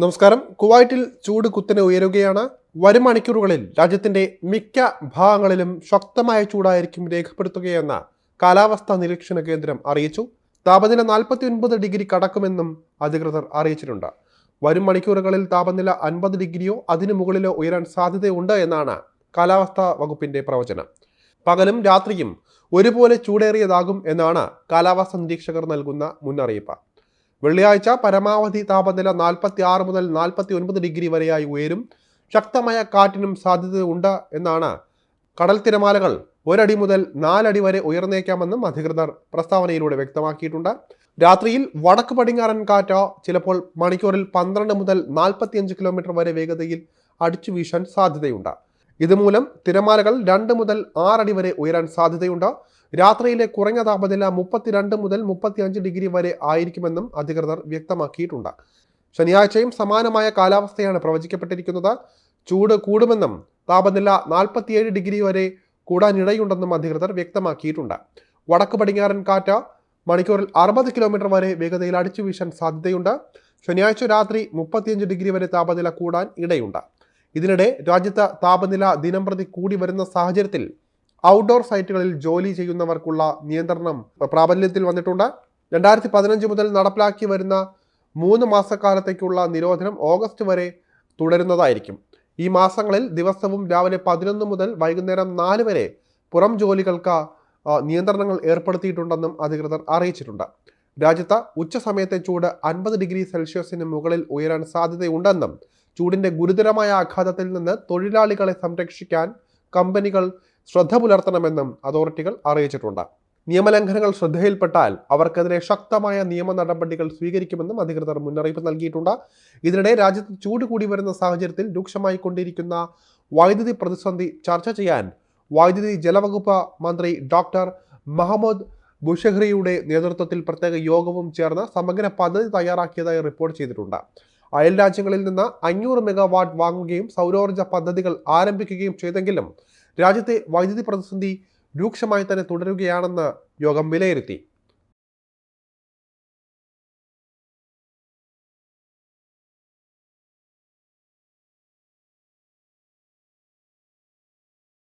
നമസ്കാരം. കുവൈറ്റിൽ ചൂട് കുത്തനെ ഉയരുകയാണ്. വരും മണിക്കൂറുകളിൽ രാജ്യത്തിന്റെ മിക്ക ഭാഗങ്ങളിലും ശക്തമായ ചൂടായിരിക്കും രേഖപ്പെടുത്തുകയെന്ന് കാലാവസ്ഥാ നിരീക്ഷണ കേന്ദ്രം അറിയിച്ചു. താപനില നാൽപ്പത്തി ഒൻപത് ഡിഗ്രി കടക്കുമെന്നും അധികൃതർ അറിയിച്ചിട്ടുണ്ട്. വരും മണിക്കൂറുകളിൽ താപനില അൻപത് ഡിഗ്രിയോ അതിനു മുകളിലോ ഉയരാൻ സാധ്യതയുണ്ട് എന്നാണ് കാലാവസ്ഥാ വകുപ്പിന്റെ പ്രവചനം. പകലും രാത്രിയും ഒരുപോലെ ചൂടേറിയതാകും എന്നാണ് കാലാവസ്ഥാ നിരീക്ഷകർ നൽകുന്ന മുന്നറിയിപ്പ്. വെള്ളിയാഴ്ച പരമാവധി താപനില നാൽപ്പത്തി ആറ് മുതൽ നാൽപ്പത്തി ഒൻപത് ഡിഗ്രി വരെയായി ഉയരും. ശക്തമായ കാറ്റിനും സാധ്യതയുണ്ട് എന്നാണ് കടൽ തിരമാലകൾ ഒരടി മുതൽ നാലടി വരെ ഉയർന്നേക്കാമെന്നും അധികൃതർ പ്രസ്താവനയിലൂടെ വ്യക്തമാക്കിയിട്ടുണ്ട്. രാത്രിയിൽ വടക്ക് പടിഞ്ഞാറൻ കാറ്റോ ചിലപ്പോൾ മണിക്കൂറിൽ പന്ത്രണ്ട് മുതൽ നാൽപ്പത്തിയഞ്ച് കിലോമീറ്റർ വരെ വേഗതയിൽ അടിച്ചു വീശാൻ സാധ്യതയുണ്ട്. ഇതുമൂലം തിരമാലകൾ രണ്ട് മുതൽ ആറടി വരെ ഉയരാൻ സാധ്യതയുണ്ട്. രാത്രിയിലെ കുറഞ്ഞ താപനില മുപ്പത്തിരണ്ട് മുതൽ മുപ്പത്തിയഞ്ച് ഡിഗ്രി വരെ ആയിരിക്കുമെന്നും അധികൃതർ വ്യക്തമാക്കിയിട്ടുണ്ട്. ശനിയാഴ്ചയും സമാനമായ കാലാവസ്ഥയാണ് പ്രവചിക്കപ്പെട്ടിരിക്കുന്നത്. ചൂട് കൂടുമെന്നും താപനില നാൽപ്പത്തിയേഴ് ഡിഗ്രി വരെ കൂടാനിടയുണ്ടെന്നും അധികൃതർ വ്യക്തമാക്കിയിട്ടുണ്ട്. വടക്ക് പടിഞ്ഞാറൻ കാറ്റ് മണിക്കൂറിൽ അറുപത് കിലോമീറ്റർ വരെ വേഗതയിൽ അടിച്ചു വീശാൻ സാധ്യതയുണ്ട്. ശനിയാഴ്ച രാത്രി മുപ്പത്തിയഞ്ച് ഡിഗ്രി വരെ താപനില കൂടാൻ ഇടയുണ്ട്. ഇതിനിടെ രാജ്യത്ത് താപനില ദിനംപ്രതി കൂടി വരുന്ന സാഹചര്യത്തിൽ ഔട്ട്ഡോർ സൈറ്റുകളിൽ ജോലി ചെയ്യുന്നവർക്കുള്ള നിയന്ത്രണം പ്രാബല്യത്തിൽ വന്നിട്ടുണ്ട്. രണ്ടായിരത്തി പതിനഞ്ച് മുതൽ നടപ്പിലാക്കി വരുന്ന മൂന്ന് മാസക്കാലത്തേക്കുള്ള നിരോധനം ഓഗസ്റ്റ് വരെ തുടരുന്നതായിരിക്കും. ഈ മാസങ്ങളിൽ ദിവസവും രാവിലെ പതിനൊന്ന് മുതൽ വൈകുന്നേരം നാല് വരെ പുറം ജോലികൾക്ക് നിയന്ത്രണങ്ങൾ ഏർപ്പെടുത്തിയിട്ടുണ്ടെന്നും അധികൃതർ അറിയിച്ചിട്ടുണ്ട്. രാജ്യത്ത് ഉച്ചസമയത്തെ ചൂട് അൻപത് ഡിഗ്രി സെൽഷ്യസിന് മുകളിൽ ഉയരാൻ സാധ്യതയുണ്ടെന്നും ചൂടിന്റെ ഗുരുതരമായ ആഘാതത്തിൽ നിന്ന് തൊഴിലാളികളെ സംരക്ഷിക്കാൻ കമ്പനികൾ ശ്രദ്ധ പുലർത്തണമെന്നും അതോറിറ്റികൾ അറിയിച്ചിട്ടുണ്ട്. നിയമലംഘനങ്ങൾ ശ്രദ്ധയിൽപ്പെട്ടാൽ അവർക്കെതിരെ ശക്തമായ നിയമ നടപടികൾ സ്വീകരിക്കുമെന്നും അധികൃതർ മുന്നറിയിപ്പ് നൽകിയിട്ടുണ്ട്. ഇതിനിടെ രാജ്യത്ത് ചൂട് കൂടി വരുന്ന സാഹചര്യത്തിൽ രൂക്ഷമായി കൊണ്ടിരിക്കുന്ന വൈദ്യുതി പ്രതിസന്ധി ചർച്ച ചെയ്യാൻ വൈദ്യുതി ജലവകുപ്പ് മന്ത്രി ഡോക്ടർ മുഹമ്മദ് ബുഷഹ്രിയുടെ നേതൃത്വത്തിൽ പ്രത്യേക യോഗവും ചേർന്ന് സമഗ്ര പദ്ധതി തയ്യാറാക്കിയതായി റിപ്പോർട്ട് ചെയ്തിട്ടുണ്ട്. അയൽ രാജ്യങ്ങളിൽ നിന്ന് അഞ്ഞൂറ് മെഗാവാട്ട് വാങ്ങുകയും സൗരോർജ പദ്ധതികൾ ആരംഭിക്കുകയും ചെയ്തെങ്കിലും രാജ്യത്തെ വൈദ്യുതി പ്രതിസന്ധി രൂക്ഷമായി തന്നെ തുടരുകയാണെന്ന് യോഗം വിലയിരുത്തി.